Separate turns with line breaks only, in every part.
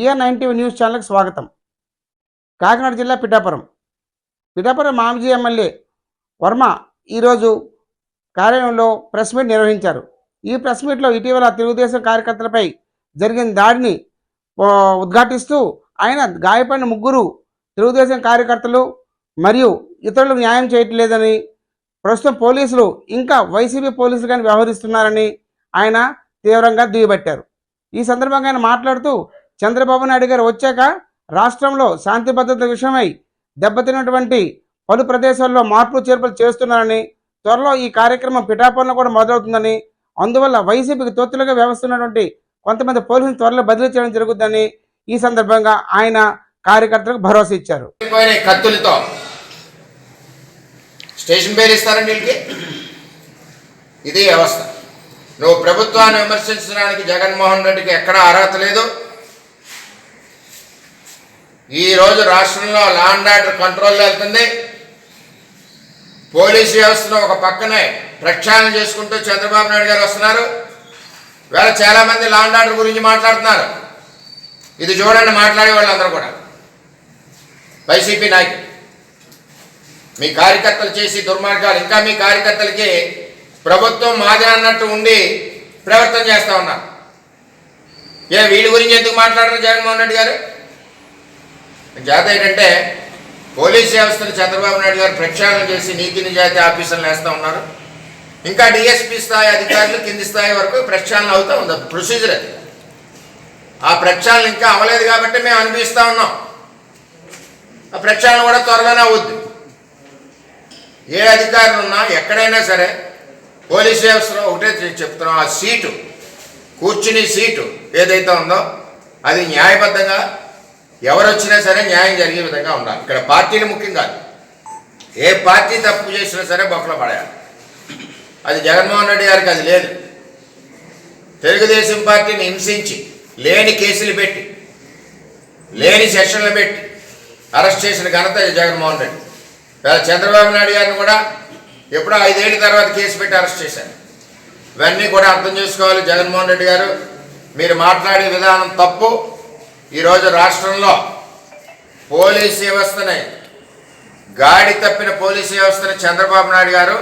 BR ninety news ఛానల్కి స్వాగతం. కాకినాడ జిల్లా పిఠాపురం. పిఠాపురం మామజీ ఎమ్మెల్యే వర్మ ఈరోజు కార్యాలయంలో ప్రెస్ మీట్ నిర్వహించారు. ఈ ప్రెస్ మీట్లో ఇటీవల తెలుగుదేశం కార్యకర్తలపై జరిగిన దాడిని ఉద్ఘాటిస్తూ ఆయన గాయపడిన ముగ్గురు తెలుగుదేశం కార్యకర్తలు మరియు ఇతరులకు న్యాయం చేయట్లేదని ప్రస్తుతం పోలీసులు ఇంకా వైసీపీ పోలీసులు కానీ వ్యవహరిస్తున్నారని ఆయన తీవ్రంగా దుయ్యబట్టారు. ఈ సందర్భంగా ఆయన మాట్లాడుతూ చంద్రబాబు నాయుడు గారు వచ్చాక రాష్ట్రంలో శాంతి భద్రత విషయమై దెబ్బతిన్నటువంటి పలు ప్రదేశాల్లో మార్పులు చేర్పులు చేస్తున్నారని త్వరలో ఈ కార్యక్రమం పిఠాపురంలో కూడా మొదలవుతుందని అందువల్ల వైసీపీకి తొత్తులుగా వ్యవస్తున్నటువంటి కొంతమంది పోలీసులు త్వరలో బదిలీ చేయడం జరుగుతుందని ఈ సందర్భంగా ఆయన కార్యకర్తలకు భరోసా ఇచ్చారు.
కత్తులతో స్టేషన్ పేరు ఇస్తారండి వీళ్ళకి ఇది వ్యవస్థ. నువ్వు ప్రభుత్వాన్ని విమర్శించడానికి జగన్మోహన్ రెడ్డికి ఎక్కడా అర్హత లేదు. ఈరోజు రాష్ట్రంలో లా అండ్ ఆర్డర్ కంట్రోల్లో వెళ్తుంది. పోలీసు వ్యవస్థను ఒక పక్కనే ప్రక్షాళన చేసుకుంటూ చంద్రబాబు నాయుడు గారు వస్తున్నారు. వేళ చాలామంది లా అండ్ ఆర్డర్ గురించి మాట్లాడుతున్నారు. ఇది చూడండి మాట్లాడే వాళ్ళందరూ కూడా. వైసీపీ నాయకులు. మీ కార్యకర్తలు చేసి దుర్మార్గాలు ఇంకా మీ కార్యకర్తలకి ప్రభుత్వం మాది అన్నట్టు ఉండి ప్రవర్తన చేస్తా ఉన్నారు. ఏ వీళ్ళ గురించి ఎందుకు మాట్లాడరు జగన్మోహన్ రెడ్డి గారు? జాత ఏంటంటే పోలీస్ వ్యవస్థను చంద్రబాబు నాయుడు గారు ప్రక్షాళన చేసి నీతి నిజాయితీ ఆఫీసులు వేస్తూ ఉన్నారు. ఇంకా డిఎస్పీ స్థాయి అధికారులు కింది స్థాయి వరకు ప్రక్షాళన అవుతూ ఉంది. ప్రొసీజర్ అది. ఆ ప్రక్షాళన ఇంకా అవ్వలేదు కాబట్టి మేము అనిపిస్తూ ఉన్నాం. ఆ ప్రక్షాళన కూడా త్వరలోనే అవుద్ది. ఏ అధికారులు ఉన్నా ఎక్కడైనా సరే పోలీస్ వ్యవస్థలో ఒకటే చెప్తున్నాం. ఆ సీటు కూర్చుని సీటు ఏదైతే ఉందో అది న్యాయబద్ధంగా ఎవరు వచ్చినా సరే న్యాయం జరిగే విధంగా ఉండాలి. ఇక్కడ పార్టీలు ముఖ్యం కాదు. ఏ పార్టీ తప్పు చేసినా సరే బొక్కలో పడేయాలి. అది జగన్మోహన్ రెడ్డి గారికి అది లేదు. తెలుగుదేశం పార్టీని హింసించి లేని కేసులు పెట్టి లేని సెషన్లు పెట్టి అరెస్ట్ చేసిన ఘనత జగన్మోహన్ రెడ్డి. చంద్రబాబు నాయుడు గారిని కూడా ఎప్పుడో ఐదేళ్ళ తర్వాత కేసు పెట్టి అరెస్ట్ చేశారు. ఇవన్నీ కూడా అర్థం చేసుకోవాలి జగన్మోహన్ రెడ్డి గారు. మీరు మాట్లాడే విధానం తప్పు. ఈరోజు రాష్ట్రంలో పోలీస్ వ్యవస్థని గాడి తప్పిన పోలీస్ వ్యవస్థని చంద్రబాబు నాయుడు గారు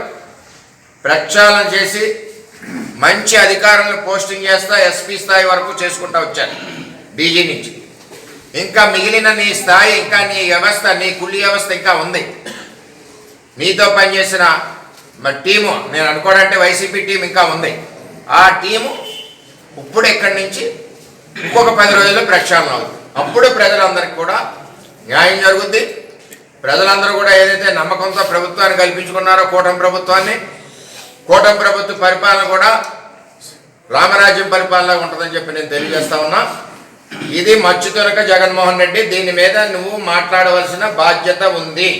ప్రక్షాళన చేసి మంచి అధికారులను పోస్టింగ్ చేస్తా ఎస్పీ స్థాయి వరకు చేసుకుంటా వచ్చాను డీజీ నుంచి. ఇంకా మిగిలిన నీ స్థాయి ఇంకా నీ వ్యవస్థ నీ కుళ్ళి వ్యవస్థ ఇంకా ఉంది. నీతో పనిచేసిన మరి టీము నేను అనుకోవడంటే వైసీపీ టీం ఇంకా ఉంది. ఆ టీము ఇప్పుడు ఇక్కడి నుంచి ఇంకొక పది రోజుల్లో ప్రక్షాళన అవుతుంది. అప్పుడు ప్రజలందరికీ కూడా న్యాయం జరుగుద్ది. ప్రజలందరూ కూడా ఏదైతే నమ్మకంతో ప్రభుత్వాన్ని కల్పించుకున్నారో కూటమి ప్రభుత్వాన్ని కూటమి ప్రభుత్వ పరిపాలన కూడా రామరాజ్యం పరిపాలన ఉంటుందని చెప్పి నేను తెలియజేస్తా ఉన్నా. ఇది మచ్చుతొనక జగన్మోహన్ రెడ్డి దీని మీద నువ్వు మాట్లాడవలసిన బాధ్యత ఉంది.